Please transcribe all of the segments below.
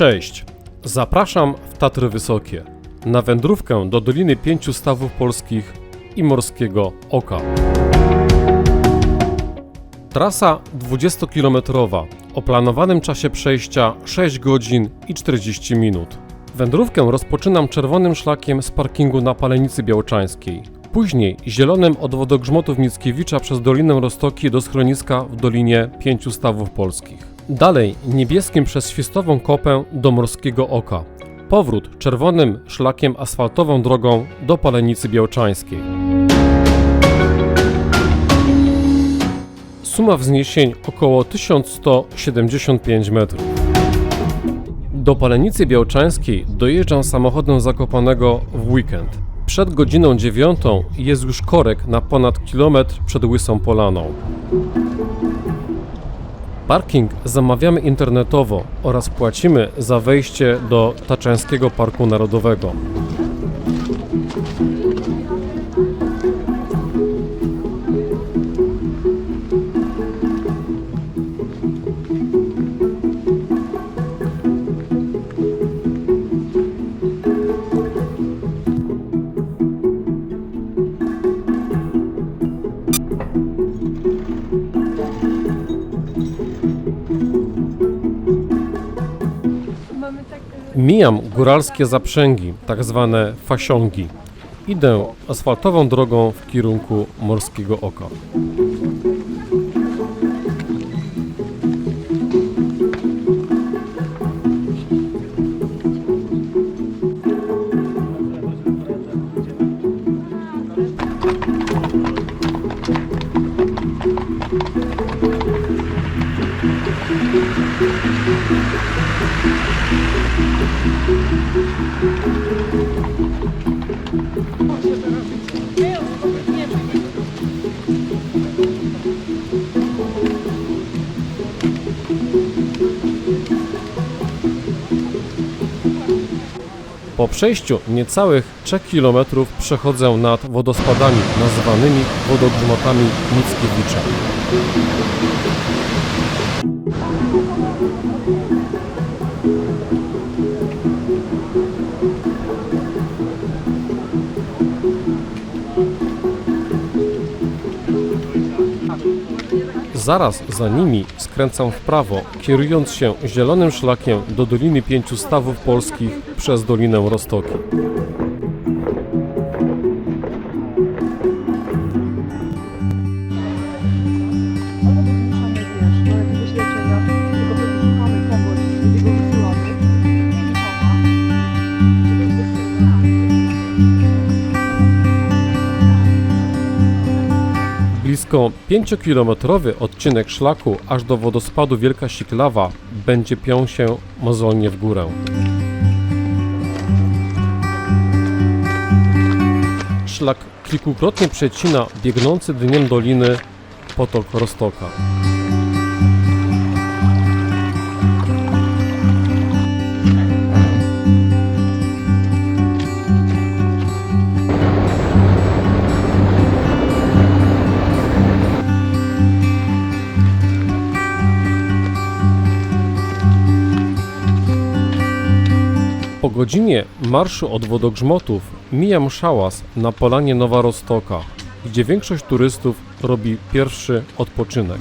Cześć, zapraszam w Tatry Wysokie na wędrówkę do Doliny Pięciu Stawów Polskich i Morskiego Oka. Trasa 20-kilometrowa o planowanym czasie przejścia 6 godzin i 40 minut. Wędrówkę rozpoczynam czerwonym szlakiem z parkingu na Palenicy Białczańskiej. Później zielonym od wodogrzmotów Mickiewicza przez Dolinę Roztoki do schroniska w Dolinie Pięciu Stawów Polskich. Dalej niebieskim przez Świstową Kopę do Morskiego Oka. Powrót czerwonym szlakiem asfaltową drogą do Palenicy Białczańskiej. Suma wzniesień około 1175 metrów. Do Palenicy Białczańskiej dojeżdżam samochodem Zakopanego w weekend. Przed godziną dziewiątą jest już korek na ponad kilometr przed Łysą Polaną. Parking zamawiamy internetowo oraz płacimy za wejście do Taczańskiego Parku Narodowego. Mijam góralskie zaprzęgi, tak zwane fasiągi. Idę asfaltową drogą w kierunku Morskiego Oka. Po przejściu niecałych 3 km przechodzę nad wodospadami nazwanymi wodogrzmotami Mickiewicza. Zaraz za nimi skręcam w prawo, kierując się zielonym szlakiem do Doliny Pięciu Stawów Polskich przez Dolinę Roztoki. Blisko 5-kilometrowy odcinek szlaku aż do wodospadu Wielka Siklawa będzie piął się mozolnie w górę. Szlak kilkukrotnie przecina biegnący dniem doliny potok Roztoka. Po godzinie marszu od wodogrzmotów mijam szałas na polanie Nowa Roztoka, gdzie większość turystów robi pierwszy odpoczynek.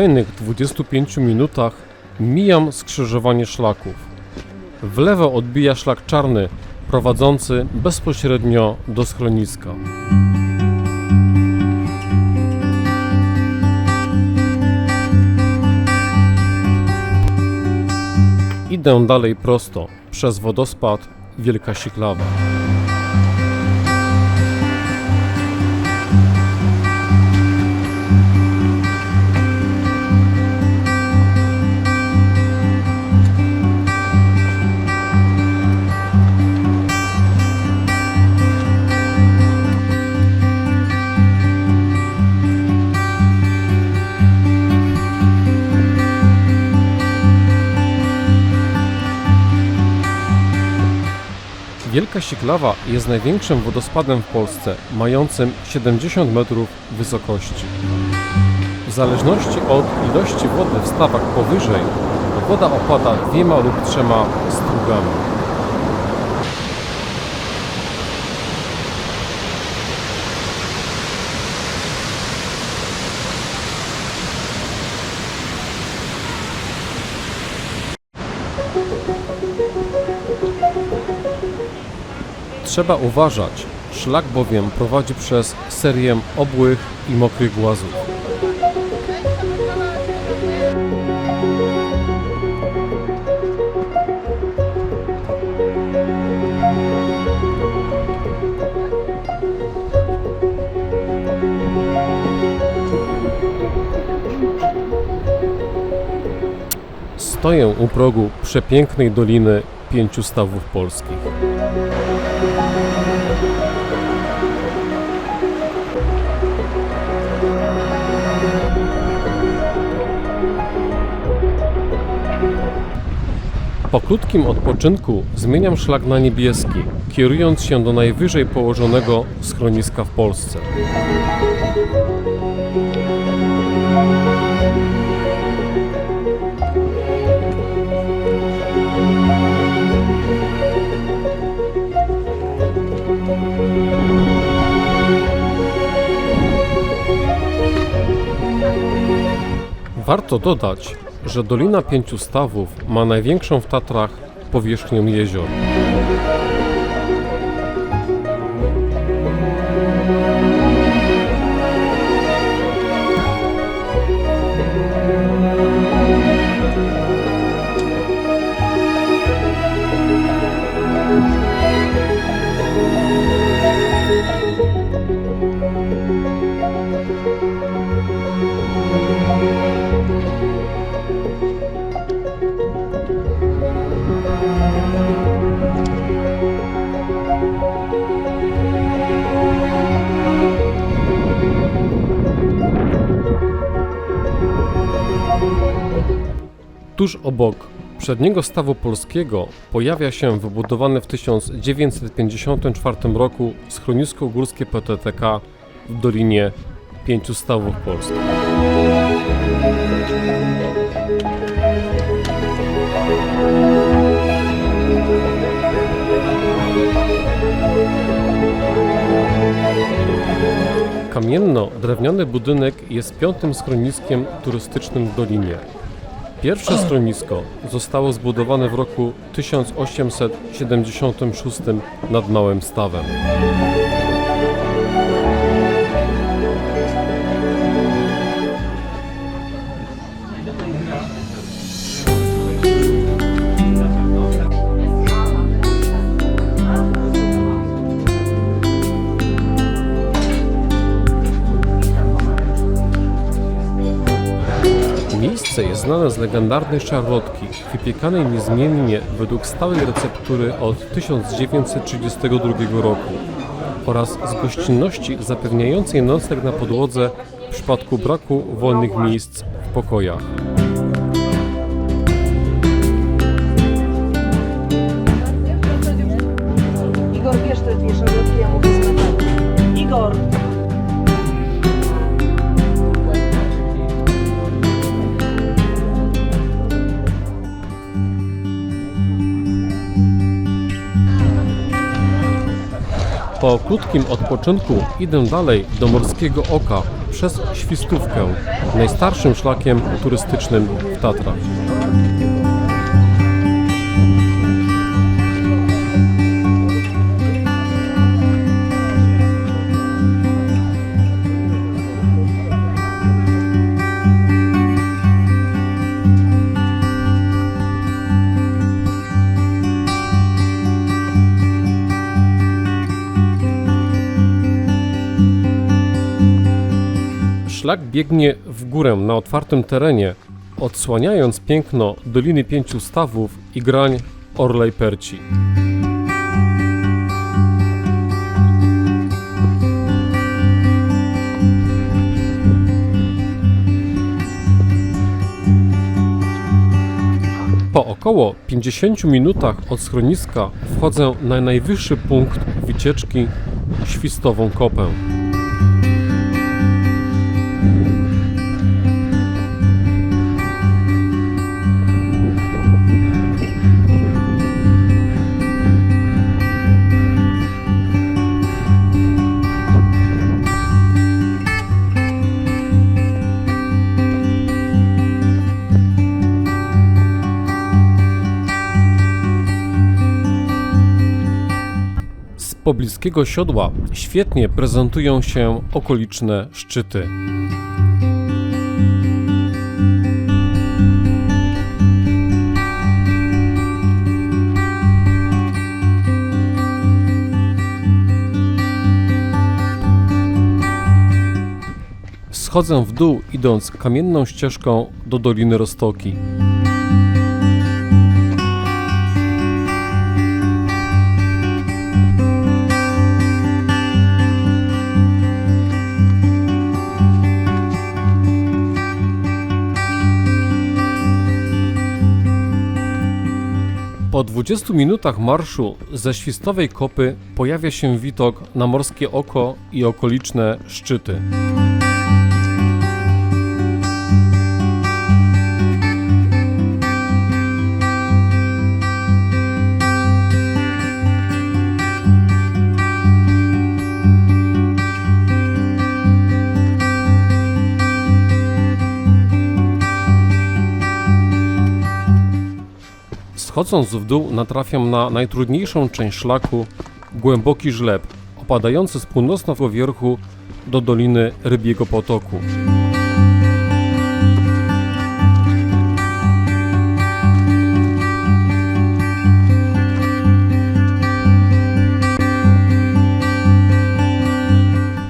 Kolejnych 25 minutach mijam skrzyżowanie szlaków. W lewo odbija szlak czarny, prowadzący bezpośrednio do schroniska. Idę dalej prosto, przez wodospad Wielka Siklawa. Wielka Siklawa jest największym wodospadem w Polsce, mającym 70 metrów wysokości. W zależności od ilości wody w stawach powyżej, woda opada dwiema lub trzema strugami. Trzeba uważać, szlak bowiem prowadzi przez serię obłych i mokrych głazów. Stoję u progu przepięknej doliny pięciu stawów polskich. Po krótkim odpoczynku zmieniam szlak na niebieski, kierując się do najwyżej położonego schroniska w Polsce. Warto dodać, że Dolina Pięciu Stawów ma największą w Tatrach powierzchnię jezior. Tuż obok przedniego stawu polskiego pojawia się wybudowane w 1954 roku schronisko górskie PTTK w Dolinie Pięciu Stawów Polskich. Kamienno-drewniany budynek jest piątym schroniskiem turystycznym w dolinie. Pierwsze schronisko zostało zbudowane w roku 1876 nad Małym Stawem. Jest znane z legendarnej szarlotki, wypiekanej niezmiennie według stałej receptury od 1932 roku oraz z gościnności zapewniającej nocleg na podłodze w przypadku braku wolnych miejsc w pokojach. Igor, bierz te dwie szarlotki, ja mówię z. Igor! Po krótkim odpoczynku idę dalej do Morskiego Oka, przez Świstówkę, najstarszym szlakiem turystycznym w Tatrach. Szlak biegnie w górę na otwartym terenie, odsłaniając piękno Doliny Pięciu Stawów i grań Orlej Perci. Po około 50 minutach od schroniska wchodzę na najwyższy punkt wycieczki Świstową Kopę. Pobliskiego siodła świetnie prezentują się okoliczne szczyty. Schodzę w dół, idąc kamienną ścieżką do Doliny Roztoki. Po 20 minutach marszu ze Świstowej Kopy pojawia się widok na Morskie Oko i okoliczne szczyty. Schodząc w dół natrafiam na najtrudniejszą część szlaku głęboki żleb opadający z północnego wierchu do doliny Rybiego Potoku.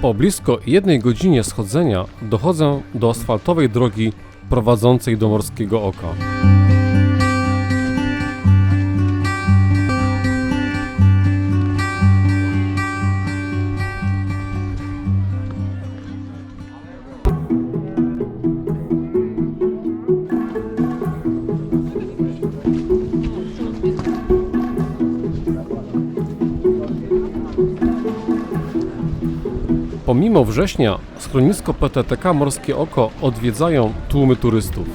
Po blisko jednej godzinie schodzenia dochodzę do asfaltowej drogi prowadzącej do Morskiego Oka. Pomimo września, schronisko PTTK Morskie Oko odwiedzają tłumy turystów.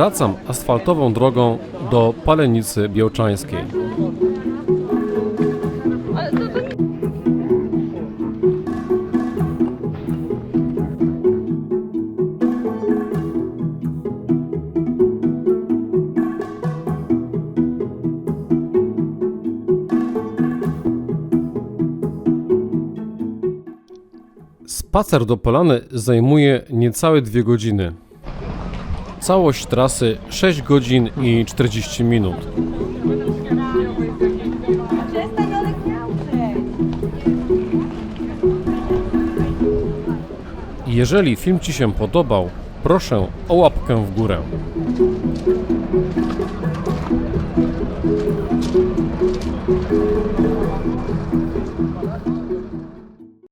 Wracam asfaltową drogą do Palenicy Białczańskiej. Spacer do Polany zajmuje niecałe dwie godziny. Całość trasy 6 godzin i 40 minut. Jeżeli film Ci się podobał, proszę o łapkę w górę.